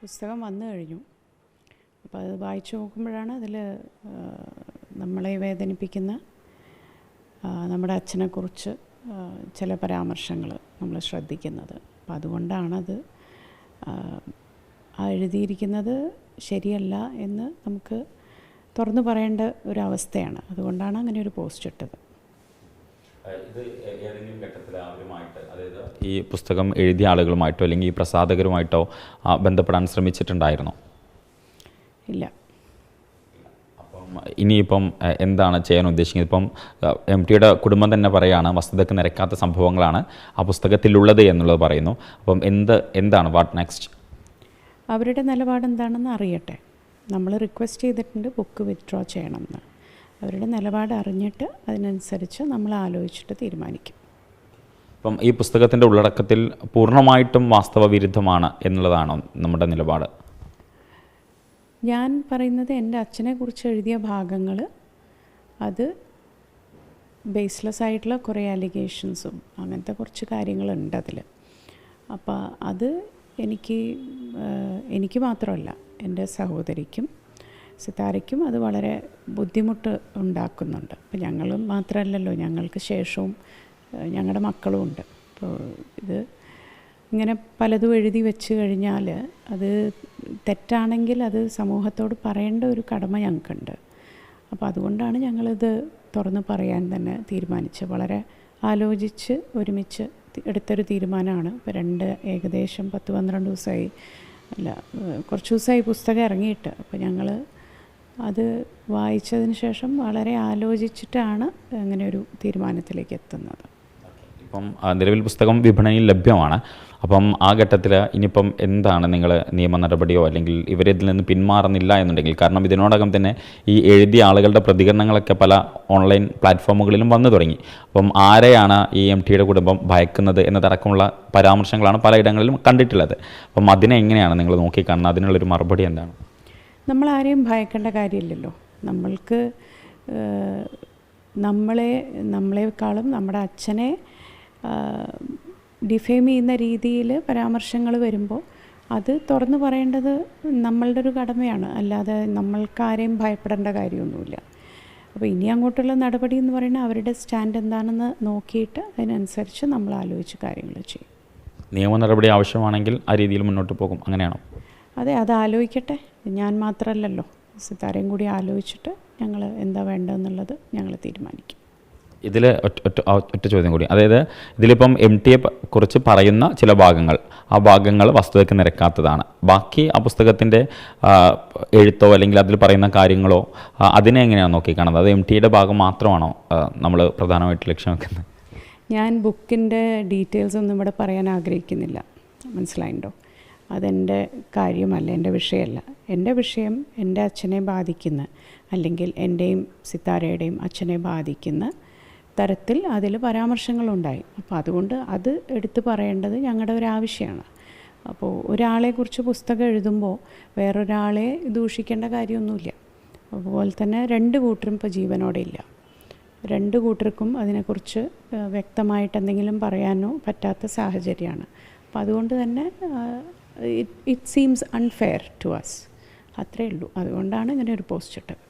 പുസ്തകം വന്നു കഴിഞ്ഞു. അപ്പോൾ അത് വായിച്ചു നോക്കുമ്പോഴാണ് അതിൽ നമ്മളെ വേദനിപ്പിക്കുന്ന നമ്മുടെ അച്ഛനെക്കുറിച്ച് ചില പരാമർശങ്ങൾ നമ്മൾ ശ്രദ്ധിക്കുന്നത്. അപ്പം അതുകൊണ്ടാണത് ആ എഴുതിയിരിക്കുന്നത് ശരിയല്ല എന്ന് നമുക്ക് തുറന്നു പറയേണ്ട ഒരു അവസ്ഥയാണ്. അതുകൊണ്ടാണ് അങ്ങനെ ഒരു പോസ്റ്റ് ഇട്ടത്. ഇത് ഏതെങ്കിലും ഘട്ടത്തിൽ അവരുമായിട്ട് അതായത് ഈ പുസ്തകം എഴുതിയ ആളുകളുമായിട്ടോ അല്ലെങ്കിൽ ഈ പ്രസാധകരുമായിട്ടോ ബന്ധപ്പെടാൻ ശ്രമിച്ചിട്ടുണ്ടായിരുന്നോ? ഇല്ല. അപ്പം ഇനിയിപ്പം എന്താണ് ചെയ്യാൻ ഉദ്ദേശിക്കുന്നത്? ഇപ്പം എം ടിയുടെ കുടുംബം തന്നെ പറയുകയാണ് വസ്തുതക്ക് നിരക്കാത്ത സംഭവങ്ങളാണ് ആ പുസ്തകത്തിലുള്ളത് എന്നുള്ളത് പറയുന്നു. അപ്പം എന്ത് എന്താണ്? വാട്ട് നെക്സ്റ്റ് അവരുടെ നിലപാട് എന്താണെന്ന് അറിയട്ടെ. നമ്മൾ റിക്വസ്റ്റ് ചെയ്തിട്ടുണ്ട് ബുക്ക് വിത്ഡ്രോ ചെയ്യണമെന്ന് അവരുടെ നിലപാട് അറിഞ്ഞിട്ട് അതിനനുസരിച്ച് നമ്മൾ ആലോചിച്ചിട്ട് തീരുമാനിക്കും. അപ്പം ഈ പുസ്തകത്തിന്റെ ഉള്ളടക്കത്തിൽ പൂർണമായിട്ടും വാസ്തവ വിരുദ്ധമാണ് എന്നുള്ളതാണോ നമ്മുടെ നിലപാട്? ഞാൻ പറയുന്നത് എന്റെ അച്ഛനെക്കുറിച്ച് എഴുതിയ ഭാഗങ്ങൾ അത് ബേസ്ലെസ് ആയിട്ടുള്ള കുറേ അലിഗേഷൻസും അങ്ങനത്തെ കുറച്ച് കാര്യങ്ങളുണ്ട് അതിൽ. അപ്പോൾ അത് എനിക്ക് എനിക്ക് മാത്രമല്ല എന്റെ സഹോദരിക്കും സിതാരയ്ക്കും അത് വളരെ ബുദ്ധിമുട്ട് ഉണ്ടാക്കുന്നുണ്ട്. അപ്പം ഞങ്ങൾ മാത്രമല്ലല്ലോ ഞങ്ങൾക്ക് ശേഷവും ഞങ്ങളുടെ മക്കളും ഉണ്ട്. അപ്പോൾ ഇത് ഇങ്ങനെ പലതും എഴുതി വെച്ച് കഴിഞ്ഞാൽ അത് തെറ്റാണെങ്കിൽ അത് സമൂഹത്തോട് പറയേണ്ട ഒരു കടമ ഞങ്ങൾക്കുണ്ട്. അപ്പോൾ അതുകൊണ്ടാണ് ഞങ്ങളിത് തുറന്ന് പറയാൻ തന്നെ തീരുമാനിച്ചത്. വളരെ ആലോചിച്ച് ഒരുമിച്ച് എടുത്തൊരു തീരുമാനമാണ്. ഇപ്പോൾ രണ്ട് ഏകദേശം പത്ത് പന്ത്രണ്ട് ദിവസമായി അല്ല കുറച്ച് ദിവസമായി പുസ്തകം ഇറങ്ങിയിട്ട്. അപ്പോൾ ഞങ്ങൾ അത് വായിച്ചതിന് ശേഷം വളരെ ആലോചിച്ചിട്ടാണ് അങ്ങനെ ഒരു തീരുമാനത്തിലേക്ക് എത്തുന്നത്. ഇപ്പം നിലവിൽ പുസ്തകം വിപണിയിൽ ലഭ്യമാണ്. അപ്പം ആ ഘട്ടത്തിൽ ഇനിയിപ്പം എന്താണ് നിങ്ങൾ നിയമ നടപടിയോ അല്ലെങ്കിൽ ഇവരിതിൽ നിന്ന് പിന്മാറുന്നില്ല എന്നുണ്ടെങ്കിൽ കാരണം ഇതിനോടകം തന്നെ ഈ എഴുതിയ ആളുകളുടെ പ്രതികരണങ്ങളൊക്കെ പല ഓൺലൈൻ പ്ലാറ്റ്ഫോമുകളിലും വന്നു തുടങ്ങി. അപ്പം ആരെയാണ് ഈ എം ടിയുടെ കുടുംബം ഭയക്കുന്നത് എന്നതടക്കമുള്ള പരാമർശങ്ങളാണ് പലയിടങ്ങളിലും കണ്ടിട്ടുള്ളത്. അപ്പം അതിനെ എങ്ങനെയാണ് നിങ്ങൾ നോക്കിക്കാണുന്നത്? അതിനുള്ളൊരു മറുപടി എന്താണ്? നമ്മൾ ആരെയും ഭയക്കേണ്ട കാര്യമില്ലല്ലോ. നമ്മൾക്ക് നമ്മളെ നമ്മളെക്കാളും നമ്മുടെ അച്ഛനെ ഡിഫെയിം ചെയ്യുന്ന രീതിയിൽ പരാമർശങ്ങൾ വരുമ്പോൾ അത് തുറന്നു പറയേണ്ടത് നമ്മളുടെ ഒരു കടമയാണ്. അല്ലാതെ നമ്മൾക്കാരെയും ഭയപ്പെടേണ്ട കാര്യമൊന്നുമില്ല. അപ്പോൾ ഇനി അങ്ങോട്ടുള്ള നടപടി എന്ന് പറയുന്നത് അവരുടെ സ്റ്റാൻഡ് എന്താണെന്ന് നോക്കിയിട്ട് അതിനനുസരിച്ച് നമ്മൾ ആലോചിച്ച് കാര്യങ്ങൾ ചെയ്യും. നിയമ നടപടി ആവശ്യമാണെങ്കിൽ ആ രീതിയിൽ മുന്നോട്ട് പോകും. അങ്ങനെയാണോ? അതെ അത് ആലോചിക്കട്ടെ. ഞാൻ മാത്രമല്ലല്ലോ സിത്താരയും കൂടി ആലോചിച്ചിട്ട് ഞങ്ങൾ എന്താ വേണ്ടതെന്നുള്ളത് ഞങ്ങൾ തീരുമാനിക്കും. ഇതിൽ ഒറ്റ ഒറ്റ ഒറ്റ ചോദ്യം കൂടി. അതായത് ഇതിലിപ്പം എം ടിയെ കുറിച്ച് പറയുന്ന ചില ഭാഗങ്ങൾ. ആ ഭാഗങ്ങൾ വസ്തുതയ്ക്ക് നിരക്കാത്തതാണ്. ബാക്കി ആ പുസ്തകത്തിന്റെ എഴുത്തോ അല്ലെങ്കിൽ അതിൽ പറയുന്ന കാര്യങ്ങളോ അതിനെ എങ്ങനെയാണ് നോക്കിക്കാണുന്നത്? അത് എം ടിയുടെ ഭാഗം മാത്രമാണോ നമ്മൾ പ്രധാനമായിട്ട് ലക്ഷ്യം വെക്കുന്നത്? ഞാൻ ബുക്കിന്റെ ഡീറ്റെയിൽസ് ഒന്നും ഇവിടെ പറയാൻ ആഗ്രഹിക്കുന്നില്ല. മനസ്സിലായിണ്ടോ? അതെന്റെ കാര്യമല്ല എന്റെ വിഷയമല്ല. എന്റെ വിഷയം എന്റെ അച്ഛനെ ബാധിക്കുന്ന അല്ലെങ്കിൽ എന്റെയും സിത്താരയുടെയും അച്ഛനെ ബാധിക്കുന്ന തരത്തിൽ അതിൽ പരാമർശങ്ങളുണ്ടായി. അപ്പോൾ അതുകൊണ്ട് അത് എടുത്തു പറയേണ്ടത് ഞങ്ങളുടെ ഒരു ആവശ്യമാണ് അപ്പോൾ ഒരാളെക്കുറിച്ച് പുസ്തകം എഴുതുമ്പോൾ വേറൊരാളെ ദൂഷിക്കേണ്ട കാര്യമൊന്നുമില്ല. അതുപോലെ തന്നെ രണ്ട് കൂട്ടരും ഇപ്പോൾ ജീവനോടെ ഇല്ല. രണ്ട് കൂട്ടർക്കും അതിനെക്കുറിച്ച് വ്യക്തമായിട്ട് എന്തെങ്കിലും പറയാനോ പറ്റാത്ത സാഹചര്യമാണ്. അപ്പോൾ അതുകൊണ്ട് തന്നെ it it seems unfair to us അത്രയേ ഉള്ളൂ. അതുകൊണ്ടാണ് ഇങ്ങനെ ഒരു പോസ്റ്റ് ഇട്ടത്.